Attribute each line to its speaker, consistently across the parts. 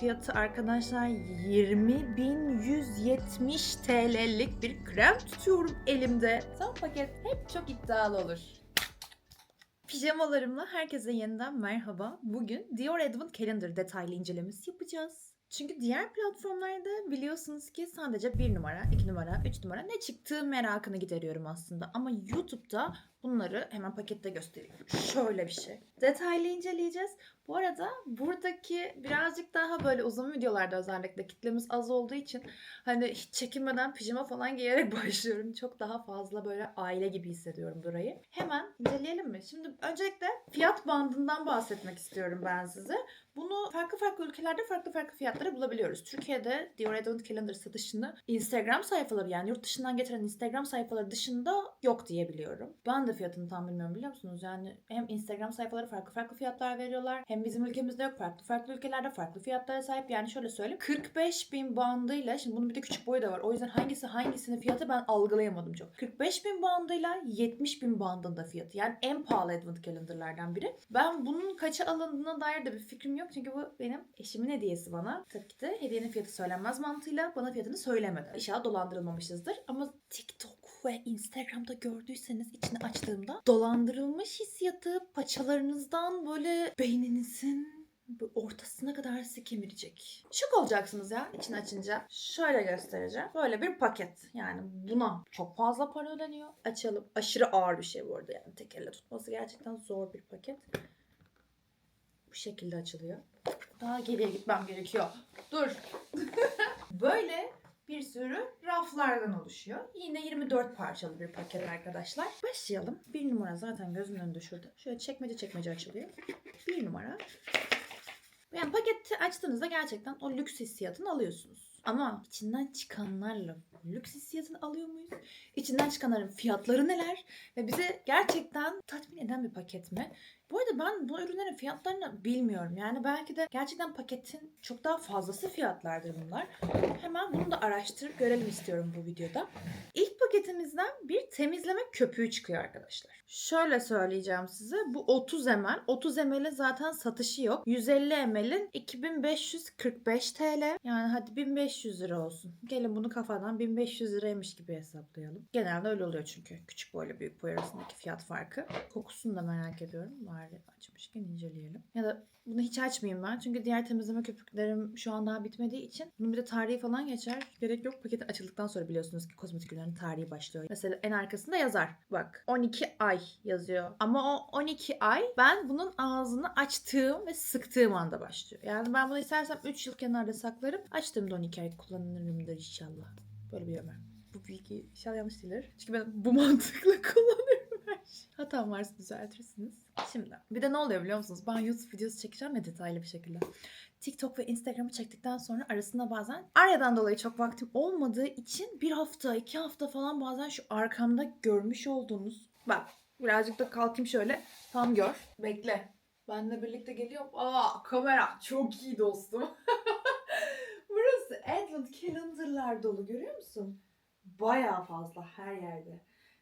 Speaker 1: Fiyatı arkadaşlar 20.170 TL'lik bir krem tutuyorum elimde. Son paket hep çok iddialı olur. Pijamalarımla herkese yeniden merhaba. Bugün Dior Advent Calendar detaylı incelemesi yapacağız. Çünkü diğer platformlarda biliyorsunuz ki sadece 1 numara, 2 numara, 3 numara ne çıktığı merakını gideriyorum aslında. Ama YouTube'da bunları hemen pakette gösteriyorum. Şöyle bir şey. Detaylı inceleyeceğiz. Bu arada buradaki birazcık daha böyle uzun videolarda özellikle kitlemiz az olduğu için hani hiç çekinmeden pijama falan giyerek başlıyorum. Çok daha fazla böyle aile gibi hissediyorum burayı. Hemen inceleyelim mi? Şimdi öncelikle fiyat bandından bahsetmek istiyorum ben size. Bunu farklı farklı ülkelerde farklı farklı fiyatlara bulabiliyoruz. Türkiye'de Dior Advent Calendar satışını Instagram sayfaları yani yurt dışından getiren Instagram sayfaları dışında yok diye biliyorum. Ben de fiyatını tam bilmiyorum biliyor musunuz? Yani hem Instagram sayfaları farklı farklı fiyatlar veriyorlar. Hem bizim ülkemizde yok. Farklı farklı ülkelerde farklı fiyatlara sahip. Yani şöyle söyleyeyim. 45 bin bandıyla şimdi bunun bir de küçük boyu da var. O yüzden hangisi hangisinin fiyatı ben algılayamadım çok. 45 bin bandıyla 70 bin bandında fiyatı. Yani en pahalı Advent Calendar'lardan biri. Ben bunun kaça alındığına dair de bir fikrim yok. Çünkü bu benim eşimin hediyesi bana. Tabii ki de hediyenin fiyatı söylenmez mantığıyla bana fiyatını söylemedi. İnşallah dolandırılmamışızdır. Ama TikTok ve Instagram'da gördüyseniz içini açtığımda dolandırılmış hissiyatı paçalarınızdan böyle beyninizin ortasına kadar sizi kemirecek. Şok olacaksınız ya içini açınca. Şöyle göstereceğim. Böyle bir paket. Yani buna çok fazla para ödeniyor. Açalım. Aşırı ağır bir şey bu arada yani. Tek elle tutması gerçekten zor bir paket. Bu şekilde açılıyor. Daha geriye gitmem gerekiyor. Dur. Böyle bir sürü raflardan oluşuyor. Yine 24 parçalı bir paket arkadaşlar. Başlayalım. Bir numara zaten gözümün önünde şurada. Şöyle çekmece çekmece açılıyor. Bir numara. Yani paketi açtığınızda gerçekten o lüks hissiyatını alıyorsunuz. Ama içinden çıkanlarla lüks hissiyatını alıyor muyuz? İçinden çıkanların fiyatları neler? Ve bize gerçekten tatmin eden bir paket mi? Bu arada ben bu ürünlerin fiyatlarını bilmiyorum. Yani belki de gerçekten paketin çok daha fazlası fiyatlardır bunlar. Hemen bunu da araştırıp görelim istiyorum bu videoda. İlk paketimizden bir temizleme köpüğü çıkıyor arkadaşlar. Şöyle söyleyeceğim size. Bu 30 ml. 30 ml'in zaten satışı yok. 150 ml'in 2545 TL. Yani hadi 1500 lira olsun. Gelin bunu kafadan 1500 liraymış gibi hesaplayalım. Genelde öyle oluyor çünkü. Küçük boyla büyük boy arasındaki fiyat farkı. Kokusunu da merak ediyorum. Bari açmışken inceleyelim. Ya da bunu hiç açmayayım ben. Çünkü diğer temizleme köpüklerim şu an daha bitmediği için bunun bir de tarihi falan geçer. Gerek yok. Paketi açıldıktan sonra biliyorsunuz ki kozmetik ürünlerin tarihi başlıyor. Mesela en arkasında yazar. Bak 12 ay yazıyor. Ama o 12 ay ben bunun ağzını açtığım ve sıktığım anda başlıyor. Yani ben bunu istersem 3 yıl kenarda saklarım. Açtığımda 12 ay kullanırımdır inşallah. Böyle bir ömer. Bu bilgi inşallah yanlış değildir. Çünkü ben bu mantıkla kullanıyorum her şeyi. Hatam varsa düzeltirsiniz. Şimdi bir de ne oluyor biliyor musunuz? Ben YouTube videosu çekeceğim ya detaylı bir şekilde. TikTok ve Instagram'ı çektikten sonra arasında bazen Arya'dan dolayı çok vaktim olmadığı için bir hafta, iki hafta falan bazen şu arkamda görmüş olduğunuz bak birazcık da kalkayım şöyle tam gör. Bekle. Benle birlikte geliyorum. Aa kamera çok iyi dostum. Advent Calendar'lar dolu görüyor musun? Bayağı fazla her yerde.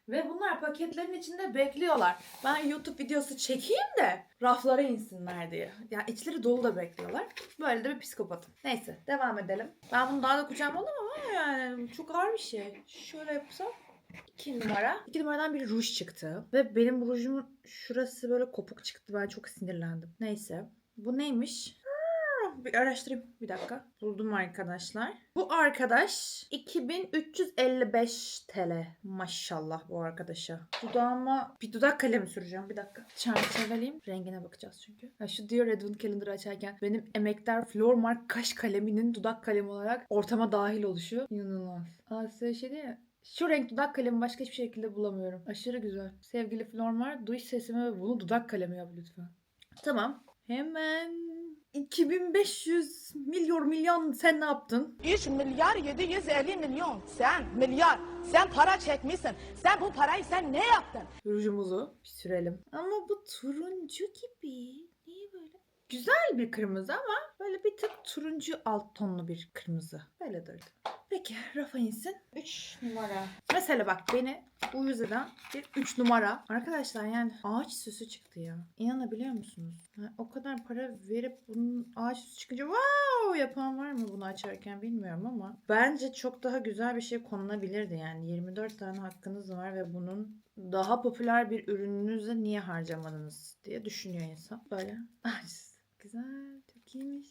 Speaker 1: Ve bunlar paketlerin içinde bekliyorlar. Ben YouTube videosu çekeyim de raflara insinler diye. Yani içleri dolu da bekliyorlar. Böyle de bir psikopatım. Neyse devam edelim. Ben bunu daha da kucağıma alamam ama yani çok ağır bir şey. Şöyle yapsam. 2 numara. 2 numaradan bir ruj çıktı. Ve benim rujumun şurası böyle kopuk çıktı. Ben çok sinirlendim. Neyse. Bu neymiş? Bir araştırayım bir dakika. Buldum arkadaşlar. Bu arkadaş 2355 TL. Maşallah bu arkadaşa. Dudağıma bir dudak kalemi süreceğim. Bir dakika. Çerçeveleyeyim. Rengine bakacağız çünkü. Ya şu Dior Advent Calendar'ı açarken benim emektar Flormark kaş kaleminin dudak kalemi olarak ortama dahil oluşu inanılmaz. Aa size şey değil mi? Şu renk dudak kalemi başka hiçbir şekilde bulamıyorum. Aşırı güzel. Sevgili Flormar duy sesimi ve bunu dudak kalemi yap lütfen. Tamam. Hemen 2500 milyon milyon sen ne yaptın?
Speaker 2: 3 milyar 750 milyon. Sen milyar. Sen para çekmişsin. Sen bu parayı sen ne yaptın?
Speaker 1: Rujumuzu bir sürelim. Ama bu turuncu gibi. Güzel bir kırmızı ama böyle bir tık turuncu alt tonlu bir kırmızı. Böyle durdu. Peki rafa insin. 3 numara. Mesela bak beni bu yüzden bir 3 numara. Arkadaşlar yani ağaç süsü çıktı ya. İnanabiliyor musunuz? Yani o kadar para verip bunun ağaç süsü çıkınca wow yapan var mı bunu açarken bilmiyorum ama bence çok daha güzel bir şey konulabilirdi yani 24 tane hakkınız var ve bunun daha popüler bir ürününüzü niye harcamadınız diye düşünüyor insan. Böyle ağaç. Güzel, çok iyiymiş.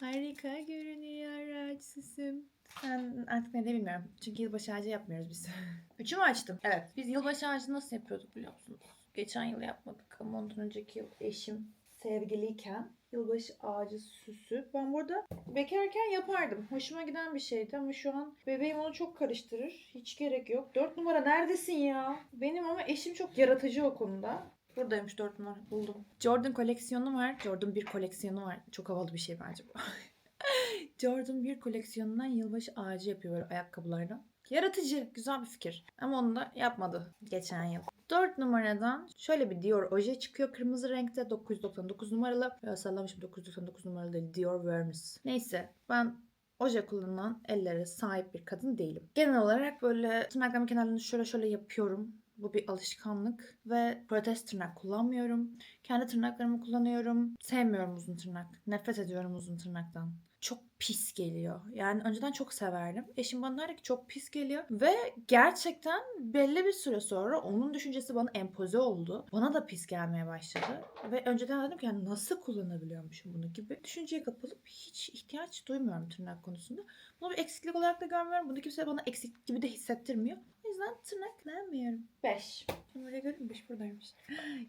Speaker 1: Harika görünüyor ağaç süsüm. Ben artık ne de bilmiyorum. Çünkü yılbaşı ağacı yapmıyoruz biz. Üçü mü açtım? Evet. Biz yılbaşı ağacı nasıl yapıyorduk biliyor musunuz? Geçen yıl yapmadık ama ondan önceki yıl eşim sevgiliyken yılbaşı ağacı süsü. Ben burada bekarken yapardım. Hoşuma giden bir şeydi ama şu an bebeğim onu çok karıştırır. Hiç gerek yok. Dört numara neredesin ya? Benim ama eşim çok yaratıcı o konuda. Buradaymış dört numara buldum. Jordan koleksiyonu var. Jordan bir koleksiyonu var. Çok havalı bir şey bence bu. Jordan bir koleksiyonundan yılbaşı ağacı yapıyor böyle ayakkabılardan. Yaratıcı, güzel bir fikir. Ama onu da yapmadı geçen yıl. 4 numaradan şöyle bir Dior oje çıkıyor. Kırmızı renkte 999 numaralı. Ya sallamışım 999 numaralı değil. Dior Vermis. Neyse ben oje kullanan ellere sahip bir kadın değilim. Genel olarak böyle tırnaklarımın kenarlarını şöyle şöyle yapıyorum. Bu bir alışkanlık ve protez tırnak kullanmıyorum. Kendi tırnaklarımı kullanıyorum. Sevmiyorum uzun tırnak. Nefret ediyorum uzun tırnaktan. Çok pis geliyor. Yani önceden çok severdim. Eşim bana der ki çok pis geliyor. Ve gerçekten belli bir süre sonra onun düşüncesi bana empoze oldu. Bana da pis gelmeye başladı. Ve önceden dedim ki yani nasıl kullanabiliyormuşum bunu gibi. Düşünceye kapılıp hiç ihtiyaç duymuyorum tırnak konusunda. Bunu bir eksiklik olarak da görmüyorum. Bunu kimse bana eksik gibi de hissettirmiyor. O yüzden tırnaklanmıyorum. 5. Böyle görünmüş buradaymış.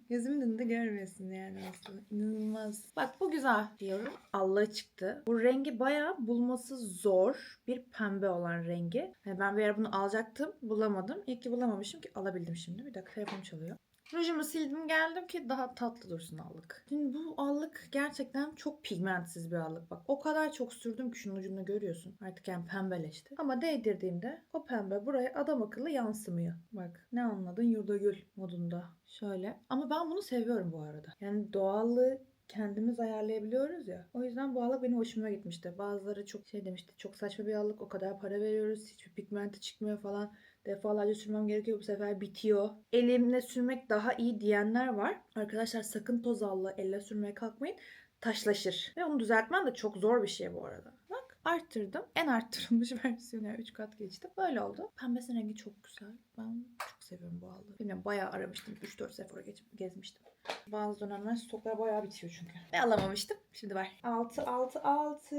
Speaker 1: Gözümün önünde görmüyorsun yani aslında. İnanılmaz. Bak bu güzel diyorum. Allah çıktı. Bu rengi bayağı bulması zor. Bir pembe olan rengi. Yani ben bir ara bunu alacaktım. Bulamadım. İyi ki bulamamışım ki alabildim şimdi. Bir dakika telefon çalıyor. Rujumu sildim geldim ki daha tatlı dursun allık. Şimdi bu allık gerçekten çok pigmentsiz bir allık. Bak o kadar çok sürdüm ki şunun ucunu görüyorsun. Artık yani pembeleşti. Ama değdirdiğimde o pembe buraya adam akıllı yansımıyor. Bak ne anladın yurda gül modunda. Şöyle. Ama ben bunu seviyorum bu arada. Yani doğallığı kendimiz ayarlayabiliyoruz ya. O yüzden bu allık benim hoşuma gitmişti. Bazıları çok şey demişti. Çok saçma bir allık. O kadar para veriyoruz. Hiçbir pigmenti çıkmıyor falan. Defalarca sürmem gerekiyor. Bu sefer bitiyor. Elimle sürmek daha iyi diyenler var. Arkadaşlar sakın toz allı elle sürmeye kalkmayın. Taşlaşır. Ve onu düzeltmen de çok zor bir şey bu arada. Bak arttırdım. En arttırılmış versiyonu 3 kat geçti. Böyle oldu. Pembesinin rengi çok güzel. Ben çok seviyorum bu allığı. Bilmiyorum bayağı aramıştım. 3-4 sefer geç- gezmiştim. Bazı dönemler stoklar bayağı bitiyor çünkü. Ve alamamıştım. Şimdi var. 6 6 6.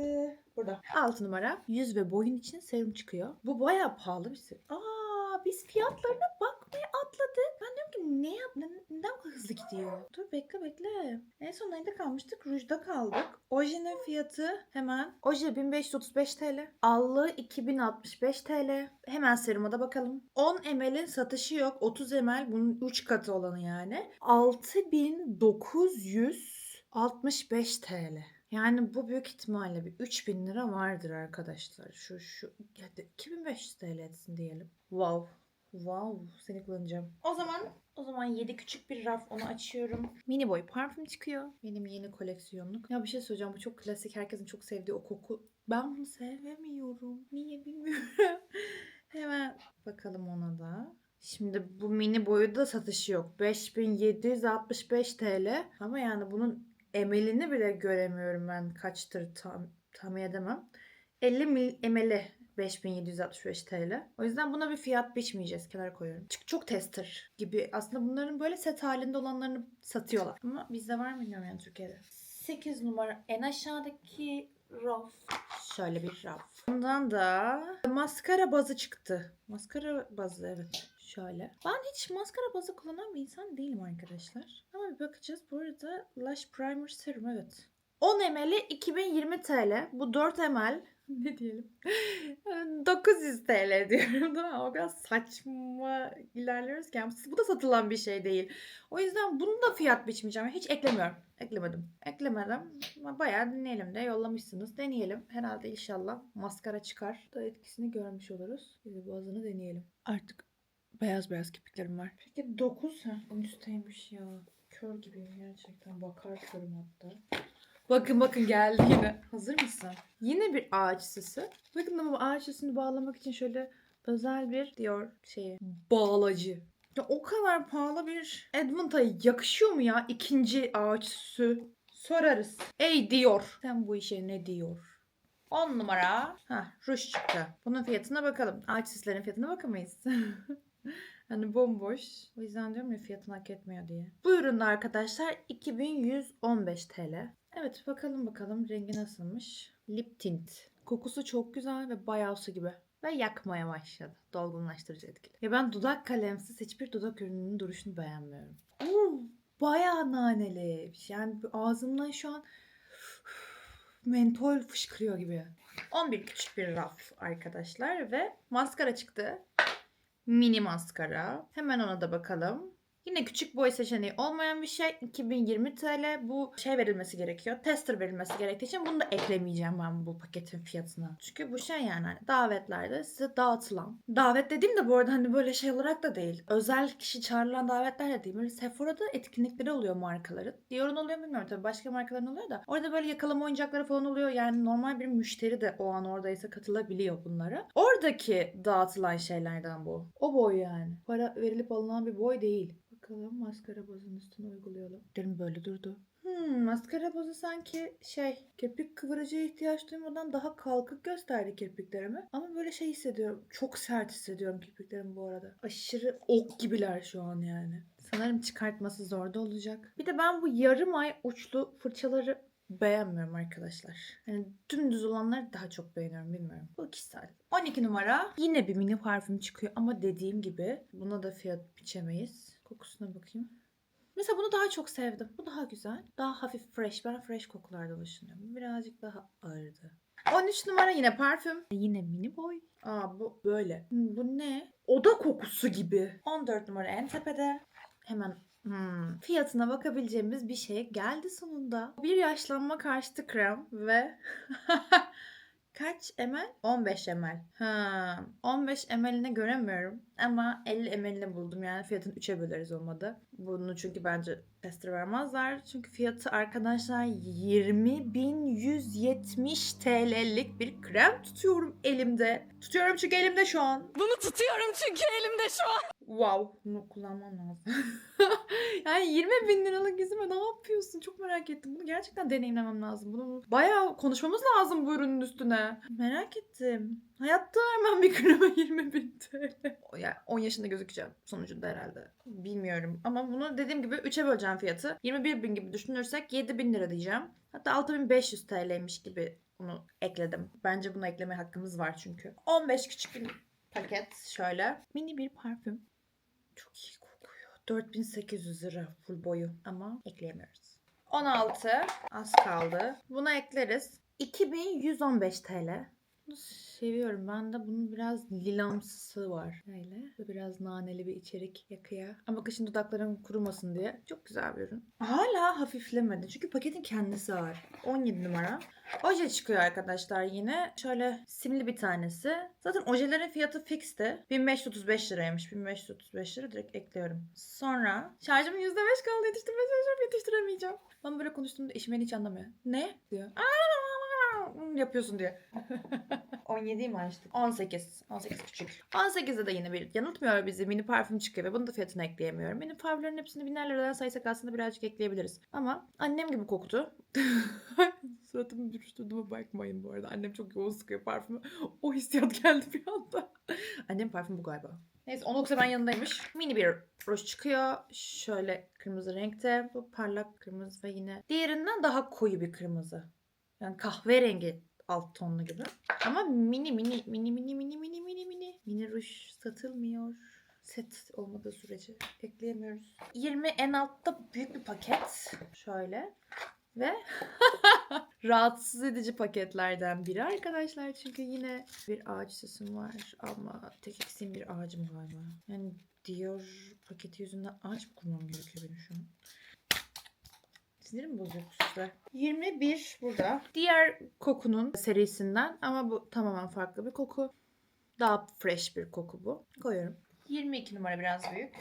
Speaker 1: Burada. 6 numara. Yüz ve boyun için serum çıkıyor. Bu bayağı pahalı bir serum. Aa biz fiyatlarına bakmaya atladık. Ben diyorum ki ne yap ne- neden bu hızlı gidiyor? Dur bekle bekle. En son nerede kalmıştık? Rujda kaldık. Ojenin fiyatı hemen. Oje 1535 TL. Allığı 2065 TL. Hemen seruma da bakalım. 10 ml'in satışı yok. 30 ml bunun 3 katı olanı yani. 6965 TL. Yani bu büyük ihtimalle bir 3000 lira vardır arkadaşlar. Şu şu hadi 2500 TL etsin diyelim. Wow. Wow, seni kullanacağım. O zaman o zaman 7 küçük bir raf onu açıyorum. Mini boy parfüm çıkıyor. Benim yeni koleksiyonluk. Ya bir şey söyleyeceğim bu çok klasik. Herkesin çok sevdiği o koku. Ben bunu sevemiyorum. Niye bilmiyorum. Hemen bakalım ona da. Şimdi bu mini boyu da satışı yok. 5765 TL. Ama yani bunun emelini bile göremiyorum ben kaçtır tam tahmin edemem. 50 mil emeli 5765 TL. O yüzden buna bir fiyat biçmeyeceğiz. Kenara koyuyorum. Çünkü çok tester gibi. Aslında bunların böyle set halinde olanlarını satıyorlar. Ama bizde var mı bilmiyorum yani Türkiye'de. 8 numara en aşağıdaki raf. Şöyle bir raf. Bundan da maskara bazı çıktı. Maskara bazı evet. Şöyle. Ben hiç maskara bazı kullanan bir insan değilim arkadaşlar. Ama bir bakacağız. Bu arada Lush Primer Serum evet. 10 ml 2020 TL. Bu 4 ml ne diyelim? 900 TL diyorum değil mi? O kadar saçma ilerliyoruz ki. Yani bu da satılan bir şey değil. O yüzden bunu da fiyat biçmeyeceğim. Hiç eklemiyorum. Eklemedim. Eklemedim. Ama Bayağı dinleyelim de yollamışsınız. Deneyelim. Herhalde inşallah maskara çıkar. Da etkisini görmüş oluruz. De boğazını deneyelim. Artık beyaz beyaz kirpiklerim var. Peki 9 ha. Üstteymiş ya. Kör gibiyim gerçekten. Bakar körüm hatta. Bakın bakın geldi yine. Hazır mısın? Yine bir ağaç süsü. Bakın ama ağaç süsünü bağlamak için şöyle özel bir diyor şeyi. Bağlacı. Ya o kadar pahalı bir Edmund'a yakışıyor mu ya ikinci ağaç süsü? Sorarız. Ey diyor. Sen bu işe ne diyor? 10 numara. Ha, ruj çıktı. Bunun fiyatına bakalım. Ağaç süslerin fiyatına bakamayız. hani bomboş. O yüzden diyorum ya fiyatını hak etmiyor diye. Bu üründe arkadaşlar 2115 TL. Evet bakalım bakalım rengi nasılmış. Lip tint. Kokusu çok güzel ve bayağı su gibi. Ve yakmaya başladı. Dolgunlaştırıcı etkili. Ya ben dudak kalemsiz hiçbir dudak ürününün duruşunu beğenmiyorum. Oo, bayağı naneli. Yani ağzımdan şu an mentol fışkırıyor gibi. 11 küçük bir raf arkadaşlar ve maskara çıktı. Mini maskara. Hemen ona da bakalım. Yine küçük boy seçeneği olmayan bir şey. 2020 TL. Bu şey verilmesi gerekiyor. Tester verilmesi gerektiği için bunu da eklemeyeceğim ben bu paketin fiyatına. Çünkü bu şey yani hani davetlerde size dağıtılan. Davet dediğim de bu arada hani böyle şey olarak da değil. Özel kişi çağrılan davetler de değil. Böyle Sephora'da etkinlikleri oluyor markaların. Dior'un oluyor bilmiyorum tabii başka markaların oluyor da. Orada böyle yakalama oyuncakları falan oluyor. Yani normal bir müşteri de o an oradaysa katılabiliyor bunlara. Oradaki dağıtılan şeylerden bu. O boy yani. Para verilip alınan bir boy değil. Bakalım maskara bazının üstüne uygulayalım. Derim böyle durdu. Hmm, maskara bazı sanki şey kirpik kıvırıcıya ihtiyaç duymadan daha kalkık gösterdi kirpiklerimi. Ama böyle şey hissediyorum. Çok sert hissediyorum kirpiklerimi bu arada. Aşırı ok gibiler şu an yani. Sanırım çıkartması zor da olacak. Bir de ben bu yarım ay uçlu fırçaları beğenmiyorum arkadaşlar. Yani dümdüz olanları daha çok beğeniyorum bilmiyorum. Bu kişisel. 12 numara. Yine bir mini parfüm çıkıyor ama dediğim gibi buna da fiyat biçemeyiz. Kokusuna bakayım. Mesela bunu daha çok sevdim. Bu daha güzel. Daha hafif fresh. Ben fresh kokulardan hoşlanıyorum. Birazcık daha ağırdı. 13 numara yine parfüm. Yine mini boy. Aa bu böyle. Bu ne? Oda kokusu gibi. 14 numara en tepede. Hemen hmm, fiyatına bakabileceğimiz bir şey geldi sonunda. Bir yaşlanma karşıtı krem ve Kaç ml? 15 ml. Ha, 15 ml'ini göremiyorum ama 50 ml'ini buldum yani fiyatını 3'e böleriz olmadı. Bunu çünkü bence tester vermezler. Çünkü fiyatı arkadaşlar 20.170 TL'lik bir krem tutuyorum elimde. Tutuyorum çünkü elimde şu an.
Speaker 2: Bunu tutuyorum çünkü elimde şu an.
Speaker 1: Wow. Bunu kullanmam lazım. yani 20 bin liralık yüzüme ne yapıyorsun? Çok merak ettim. Bunu gerçekten deneyimlemem lazım. Bunu bayağı konuşmamız lazım bu ürünün üstüne. Merak ettim. Hayatta vermem bir kreme 20 bin TL. Yani 10 yaşında gözükeceğim sonucunda herhalde. Bilmiyorum. Ama bunu dediğim gibi 3'e böleceğim fiyatı. 21 bin gibi düşünürsek 7 bin lira diyeceğim. Hatta 6500 TL'ymiş gibi bunu ekledim. Bence bunu ekleme hakkımız var çünkü. 15 küçük bir paket şöyle. Mini bir parfüm. Çok iyi kokuyor. 4800 lira full boyu ama ekleyemiyoruz. 16 az kaldı. Buna ekleriz. 2115 TL. Bunu seviyorum. Ben de bunun biraz lilamsı var. Böyle. Biraz naneli bir içerik yakıya. Ama kışın dudaklarım kurumasın diye. Çok güzel bir ürün. Hala hafiflemedi. Çünkü paketin kendisi ağır. 17 numara. Oje çıkıyor arkadaşlar yine. Şöyle simli bir tanesi. Zaten ojelerin fiyatı fixti. 1535 liraymış. 1535 lira direkt ekliyorum. Sonra şarjımın %5 kaldı yetiştirmeye çalışıyorum yetiştiremeyeceğim. Ben böyle konuştuğumda eşim hiç anlamıyor. Ne? diyor. "Aa!" Yapıyorsun diyor. 17'yi mi açtık? 18. 18 küçük. 18'de de yine bir yanıltmıyor bizi. Mini parfüm çıkıyor ve bunu da fiyatına ekleyemiyorum. Mini parfümlerin hepsini biner liradan saysak aslında birazcık ekleyebiliriz. Ama annem gibi koktu. Suratımı dürüştürdüğüme bakmayın bu arada. Annem çok yoğun sıkıyor parfümü. O hissiyat geldi bir anda. Annem parfüm bu galiba. Neyse 19'a ben yanındaymış. Mini bir ruj çıkıyor. Şöyle kırmızı renkte. Bu parlak kırmızı ve yine diğerinden daha koyu bir kırmızı. Yani kahverengi alt tonlu gibi. Ama mini mini mini mini mini mini mini mini. Mini ruj satılmıyor. Set olmadığı sürece ekleyemiyoruz. 20 en altta büyük bir paket. Şöyle. Ve rahatsız edici paketlerden biri arkadaşlar. Çünkü yine bir ağaç sesim var. Ama tek eksiğim bir ağacım galiba. Yani Dior paketi yüzünden ağaç mı kurmam gerekiyor benim şu an? Sinirim bozuyor süsler. 21 burada. Diğer kokunun serisinden ama bu tamamen farklı bir koku. Daha fresh bir koku bu. Koyuyorum. 22 numara biraz büyük.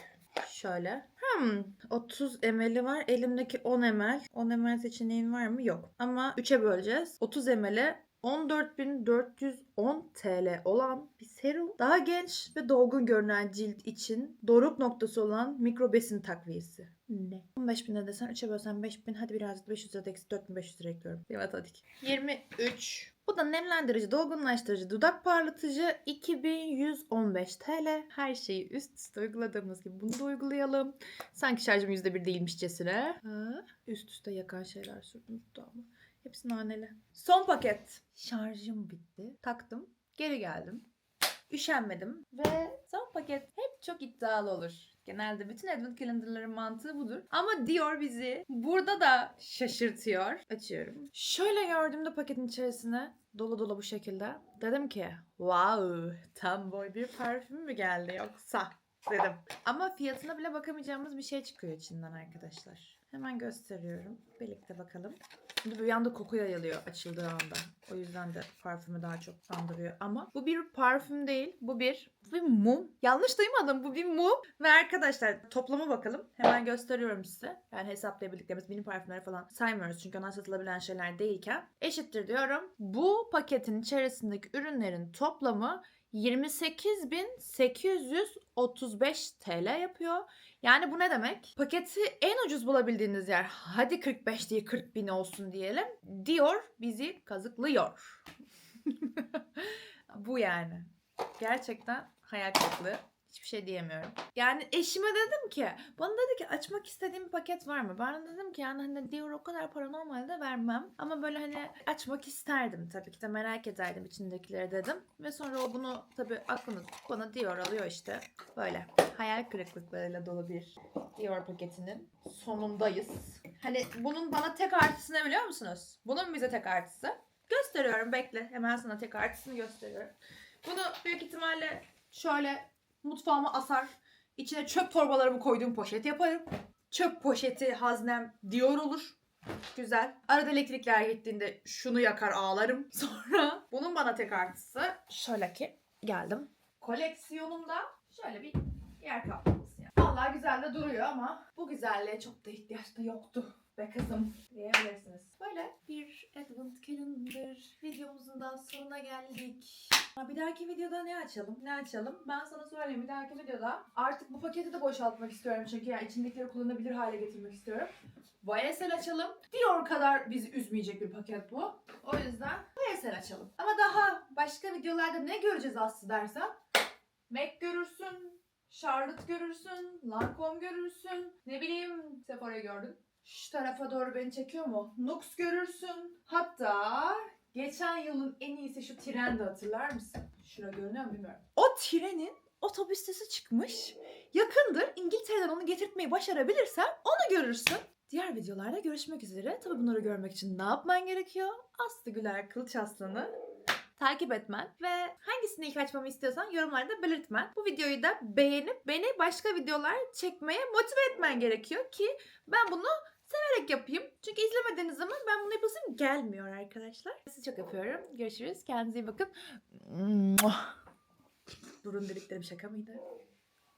Speaker 1: Şöyle. Hmm, 30 ml'i var. Elimdeki 10 ml. 10 ml seçeneğin var mı? Yok. Ama 3'e böleceğiz. 30 ml'e 14.410 TL olan bir serum. Daha genç ve dolgun görünen cilt için doruk noktası olan mikrobesin takviyesi. Ne? 15 bin desen 3'e bölsen 5 bin. Hadi birazcık 500 lira eksi 4500 lira ekliyorum. Bir matematik. 23. Bu da nemlendirici, dolgunlaştırıcı, dudak parlatıcı 2115 TL. Her şeyi üst üste uyguladığımız gibi bunu da uygulayalım. Sanki şarjım %1 değilmişçesine. Ha, üst üste yakan şeyler sürdüm dudağıma. Hepsi naneli. Son paket. Şarjım bitti. Taktım. Geri geldim. Üşenmedim. Ve son paket hep çok iddialı olur. Genelde bütün Advent calendar'ların mantığı budur. Ama Dior bizi burada da şaşırtıyor. Açıyorum. Şöyle gördüğümde paketin içerisine dolu dolu bu şekilde. Dedim ki wow tam boy bir parfüm mü geldi yoksa dedim. Ama fiyatına bile bakamayacağımız bir şey çıkıyor içinden arkadaşlar. Hemen gösteriyorum. Birlikte bakalım. Şimdi bir anda koku yayılıyor açıldığı anda. O yüzden de parfümü daha çok andırıyor. Ama bu bir parfüm değil. Bu bir, bu bir mum. Yanlış duymadım. Bu bir mum. Ve arkadaşlar toplama bakalım. Hemen gösteriyorum size. Yani hesaplayabildiklerimiz mini parfümleri falan saymıyoruz. Çünkü onlar satılabilen şeyler değilken. Eşittir diyorum. Bu paketin içerisindeki ürünlerin toplamı 28.835 TL yapıyor. Yani bu ne demek? Paketi en ucuz bulabildiğiniz yer hadi 45 diye 40 bin olsun diyelim. Dior bizi kazıklıyor. bu yani. Gerçekten hayal kırıklığı. Hiçbir şey diyemiyorum. Yani eşime dedim ki, bana dedi ki açmak istediğim bir paket var mı? Ben de dedim ki yani hani Dior o kadar para normalde vermem. Ama böyle hani açmak isterdim tabii ki de merak ederdim içindekileri dedim. Ve sonra o bunu tabii aklını bana Dior alıyor işte. Böyle hayal kırıklıklarıyla dolu bir Dior paketinin sonundayız. Hani bunun bana tek artısı ne biliyor musunuz? Bunun bize tek artısı. Gösteriyorum bekle. Hemen sana tek artısını gösteriyorum. Bunu büyük ihtimalle şöyle mutfağıma asar. İçine çöp torbalarımı koyduğum poşet yaparım. Çöp poşeti haznem Dior olur. Güzel. Arada elektrikler gittiğinde şunu yakar ağlarım. Sonra bunun bana tek artısı şöyle ki geldim. Koleksiyonumda şöyle bir yer yani. Vallahi güzel de duruyor ama bu güzelliğe çok da ihtiyaç da yoktu be kızım diyebilirsiniz. Böyle bir Advent Calendar videomuzun da sonuna geldik. Bir dahaki videoda ne açalım? Ne açalım? Ben sana söyleyeyim. Bir dahaki videoda artık bu paketi de boşaltmak istiyorum. Çünkü yani içindekileri kullanabilir hale getirmek istiyorum. YSL açalım. Dior kadar bizi üzmeyecek bir paket bu. O yüzden YSL açalım. Ama daha başka videolarda ne göreceğiz Aslı dersen? MAC görürsün. Charlotte görürsün. Lancome görürsün. Ne bileyim Sephora'yı gördün. Şu tarafa doğru beni çekiyor mu? Nux görürsün. Hatta geçen yılın en iyisi şu trendi hatırlar mısın? Şura görünüyor mu bilmiyorum. O trenin otobüs sesi çıkmış. Yakındır. İngiltere'den onu getirtmeyi başarabilirsem onu görürsün. Diğer videolarda görüşmek üzere. Tabii bunları görmek için ne yapman gerekiyor? Aslı Güler Kılıç Aslanı takip etmen ve hangisini ilk açmamı istiyorsan yorumlarda belirtmen. Bu videoyu da beğenip beni başka videolar çekmeye motive etmen gerekiyor ki ben bunu severek yapayım. Çünkü izlemediğiniz zaman ben bunu yapasım gelmiyor arkadaşlar. Sizi çok öpüyorum. Görüşürüz. Kendinize iyi bakın. Burun dediklerim şaka mıydı?